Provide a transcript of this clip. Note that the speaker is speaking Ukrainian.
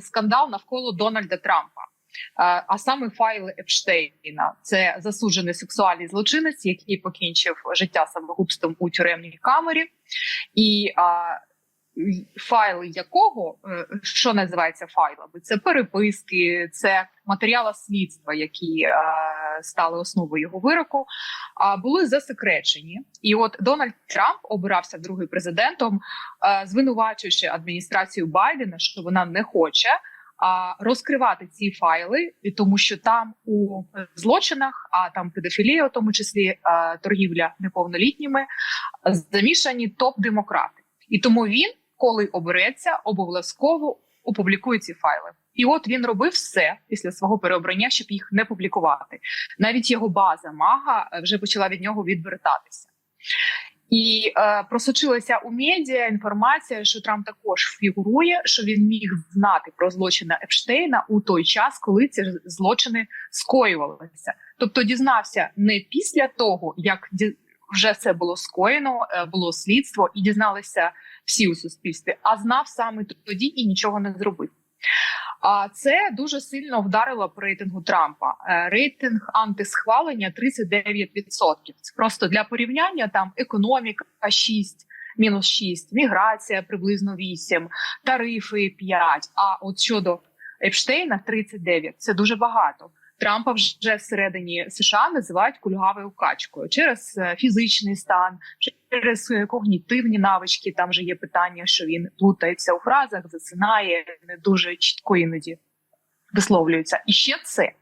скандал навколо Дональда Трампа. Е, А саме файли Епштейна, це засуджений сексуальний злочинець, який покінчив життя самогубством у тюремній камері, і а, файли якого е, що називається файлами? Це переписки, це матеріали слідства, які е, стали основою його вироку, були засекречені. І от Дональд Трамп обирався другим президентом, е, звинувачуючи адміністрацію Байдена, що вона не хоче розкривати ці файли, тому що там у злочинах, а там педофілія, у тому числі е, торгівля неповнолітніми, замішані топ-демократи. І тому він, коли обереться, обов'язково опублікує ці файли. І от він робив все після свого переобрання, щоб їх не публікувати. Навіть його база мага е, вже почала від нього відвертатися. І е, просочилася у медіа інформація, що Трамп також фігурує, що він міг знати про злочини Епштейна у той час, коли ці злочини скоювалися. Тобто дізнався не після того, як вже це було скоєно, е, було слідство, і дізналися всі у суспільстві, а знав саме тоді і нічого не зробив. А це дуже сильно вдарило по рейтингу Трампа. Е, Рейтинг антисхвалення 39%. Це просто для порівняння там економіка 6, мінус 6, міграція приблизно 8, тарифи 5. А от щодо Епштейна 39. Це дуже багато. Трампа вже всередині США називають кульгавою качкою через е, фізичний стан, через е, когнітивні навички. Там же є питання, що він плутається у фразах, засинає, не дуже чітко іноді висловлюється. І ще це